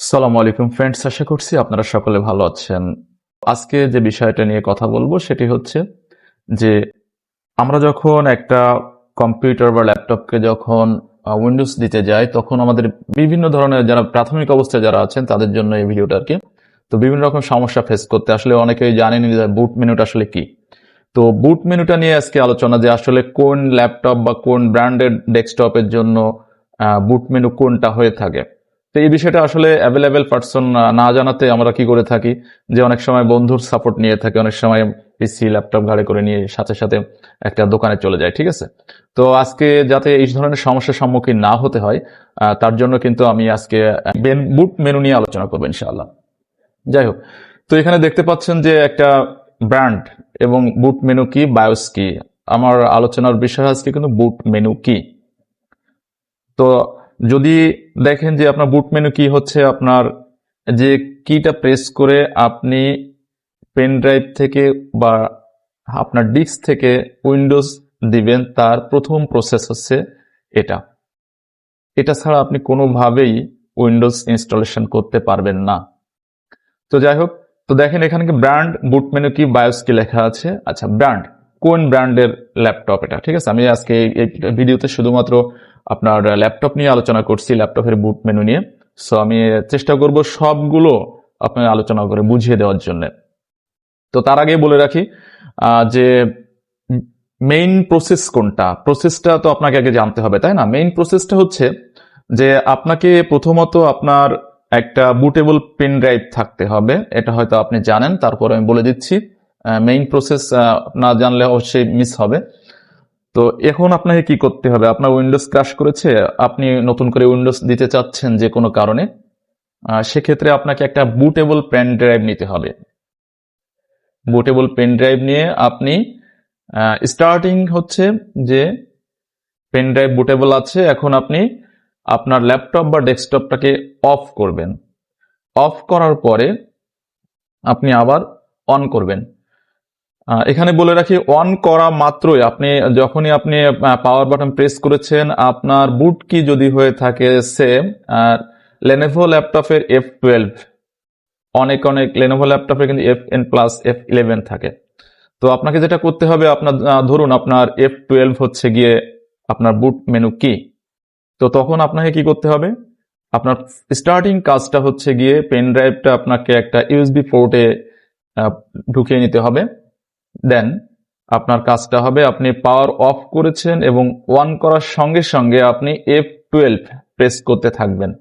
সালাম আলাইকুম ফ্রেন্ডস, আশা করছি আপনারা সকলে ভালো আছেন। আজকে যে বিষয়টা নিয়ে কথা বলব সেটি হচ্ছে যে আমরা যখন একটা কম্পিউটার বা ল্যাপটপকে যখন উইন্ডোজ দিতে যাই, তখন আমাদের বিভিন্ন ধরনের যারা প্রাথমিক অবস্থায় যারা আছেন, তাদের জন্য এই ভিডিওটা আর কি। তো বিভিন্ন রকম সমস্যা ফেস করতে, আসলে অনেকেই জানেন যে বুট মেনুটা আসলে কি। তো বুট মেনুটা নিয়ে আজকে আলোচনা যে আসলে কোন ল্যাপটপ বা কোন ব্র্যান্ডেড ডেস্কটপের জন্য বুট মেনু কোনটা হয়ে থাকে। তো এই বিষয়টা আসলে অ্যাভেলেবেল পার্সন না জানাতে আমরা কি করে থাকি? যে অনেক সময় বন্ধুর সাপোর্ট নিয়ে থাকি, অনেক সময় পিসি ল্যাপটপ ঘাড়ে করে নিয়ে সাথে সাথে একটা দোকানে চলে যায়, ঠিক আছে? তো আজকে যাতে এই ধরনের সমস্যার সম্মুখীন না হতে হয় তার জন্য কিন্তু আমি আজকে বুট মেনু নিয়ে আলোচনা করব ইনশাআল্লাহ। যাই হোক, তো এখানে দেখতে পাচ্ছেন যে একটা ব্র্যান্ড এবং বুট মেনু কি বায়োস কি? আমার আলোচনার বিষয় আজকে কিন্তু বুট মেনু কি? তো যদি দেখেন যে আপনার বুট মেনু কি হচ্ছে, আপনার যে কিটা প্রেস করে আপনি পেন ড্রাইভ থেকে বা আপনার ডিস্ক থেকে উইন্ডোজ দিবেন, তার প্রথম প্রসেস হচ্ছে এটা। এটা ছাড়া আপনি কোনোভাবেই উইন্ডোজ ইনস্টলেশন করতে পারবেন না। তো যাই হোক, তো দেখেন এখানে কি ব্র্যান্ড বুট মেনু কি বায়োস কি লেখা আছে? আচ্ছা ব্র্যান্ড কোন ব্র্যান্ডের ল্যাপটপ এটা, ঠিক আছে? আমি আজকে এই ভিডিওতে শুধুমাত্র আপনার ল্যাপটপ নিয়ে আলোচনা করছি ল্যাপটপের বুট মেনু নিয়ে। সো আমি চেষ্টা করব সবগুলো আপনার আলোচনা করে বুঝিয়ে দেওয়ার জন্য। তো তার আগে বলে রাখি যে মেইন প্রসেস কোনটা? প্রসেসটা তো আপনাকে আগে জানতে হবে, তাই না? মেইন প্রসেসটা হচ্ছে যে আপনাকে প্রথমত আপনার একটা বুটেবল পেন ড্রাইভ থাকতে হবে। এটা হয়তো আপনি জানেন, তারপর আমি বলে দিচ্ছি মেইন প্রসেস না জানলে অবশ্যই মিস হবে। তো এখন আপনাকে কি করতে হবে? আপনার উইন্ডোজ ক্রাশ করেছে, আপনি নতুন করে উইন্ডোজ দিতে চাচ্ছেন যে কোনো কারণে সেক্ষেত্রে আপনাকে একটা বুটেবল পেন ড্রাইভ নিতে হবে। বুটেবল পেন ড্রাইভ নিয়ে আপনি স্টার্টিং হচ্ছে যে পেন ড্রাইভ বুটেবল আছে, এখন আপনি আপনার ল্যাপটপ বা ডেস্কটপটাকে অফ করবেন। অফ করার পরে আপনি আবার অন করবেন। এখানে বলে রাখি অন করা মাত্রই। আপনি যখনই আপনি পাওয়ার বাটন প্রেস করেছেন, আপনার বুট কি যদি হয়ে থাকে সেম আর লেনেভো ল্যাপটপের এফ টুয়েলভ অনেক অনেক লেনোভো ল্যাপটপে কিন্তু F N plus F eleven থাকে। তো আপনাকে যেটা করতে হবে, আপনার ধরুন আপনার এফ টুয়েলভ হচ্ছে গিয়ে আপনার বুট মেনু কি তো তখন আপনাকে কি করতে হবে? আপনার স্টার্টিং কাজটা হচ্ছে গিয়ে পেন ড্রাইভটা আপনাকে একটা ইউএসবি পোর্টে ঢুকিয়ে নিতে হবে। দেন, আপনার কাজটা হবে আপনি পাওয়ার অফ করেছেন এবং ওয়ান করার সঙ্গে সঙ্গে আপনি এফ টুয়েলভ প্রেস করতে থাকবেন।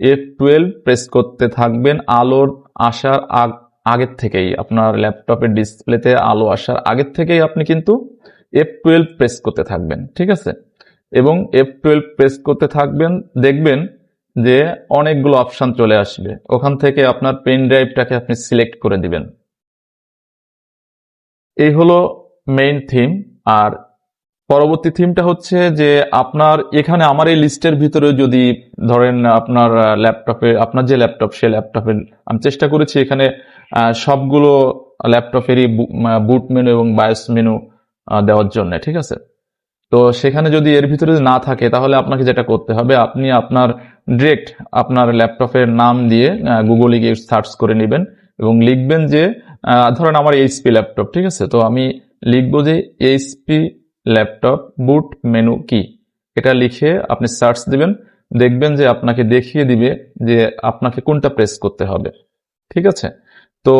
এফ টুয়েলভ প্রেস করতে থাকবেন, আলোর আসার আগ- আগের থেকেই, আপনার ল্যাপটপের ডিসপ্লেতে আলো আসার আগের থেকেই আপনি কিন্তু এফ টুয়েলভ প্রেস করতে থাকবেন, ঠিক আছে? এবং এফ টুয়েলভ প্রেস করতে থাকবেন, দেখবেন যে অনেকগুলো অপশন চলে আসবে। ওখান থেকে আপনার পেন ড্রাইভটাকে আপনি সিলেক্ট করে দিবেন। এই হলো মেইন থিম আর পরবর্তী থিমটা হচ্ছে যে আপনার এখানে আমার এই লিস্টের ভিতরে যদি ধরেন আপনার ল্যাপটপে আপনার যে ল্যাপটপ সে ল্যাপটপের আমি চেষ্টা করেছি এখানে সবগুলো ল্যাপটপেরই বুট মেনু এবং বায়োস মেনু দেওয়ার জন্য, ঠিক আছে? তো সেখানে যদি এর ভিতরে না থাকে, তাহলে আপনাকে যেটা করতে হবে, আপনি আপনার ডিরেক্ট আপনার ল্যাপটপের নাম দিয়ে গুগলে গিয়ে সার্চ করে নেবেন এবং লিখবেন যে ধরেন আমার এইচপি ল্যাপটপ, ঠিক আছে? তো আমি লিখব যে এইচপি ল্যাপটপ বুট মেনু কি? এটা লিখে আপনি সার্চ দিবেন, দেখবেন যে আপনাকে দেখিয়ে দিবে যে আপনাকে কোনটা প্রেস করতে হবে, ঠিক আছে? তো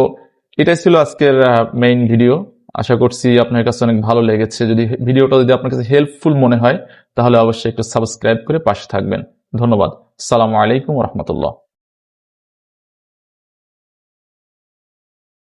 এটাই ছিল আজকের মেইন ভিডিও আশা করছি আপনার কাছে অনেক ভালো লেগেছে। যদি ভিডিওটা যদি আপনার কাছে হেল্পফুল মনে হয়, তাহলে অবশ্যই একটু সাবস্ক্রাইব করে পাশে থাকবেন। ধন্যবাদ। সালামু আলাইকুম রহমতুল্লাহ।